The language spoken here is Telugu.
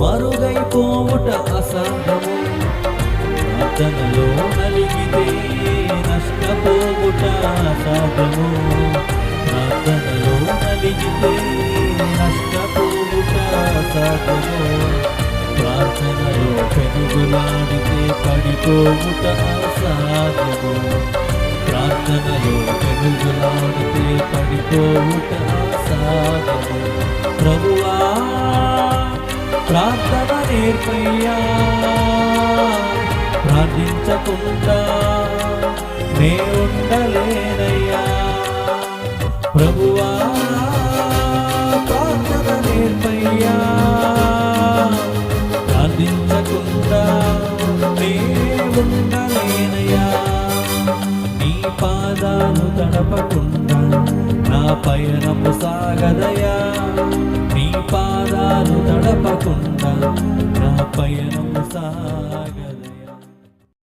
మరుగైపోవుట అసంభవం ప్రార్థనలో నలిగితే నష్టపోవుట అసాధ్యము. ప్రార్థనలో నలిగితే నష్టపోవుట అసాధ్యము. ప్రార్థనలో పెనుగులాడితే పడిపోవుట అసాధ్యము. ప్రార్థనలో పెనుగులాడితే పడిపోవుట అసాధ్యము. ప్రభు ప్రార్థన నేర్పయ్యా ప్రార్థించకుండా నే ఉండలేనయ్యా ప్రభువా ప్రార్థన నేర్పయ్యా ప్రార్థించకుండా నే ఉండలేనయ్యా నీ పాదాలు తడపకుండా నా పయనము సాగదయా నీ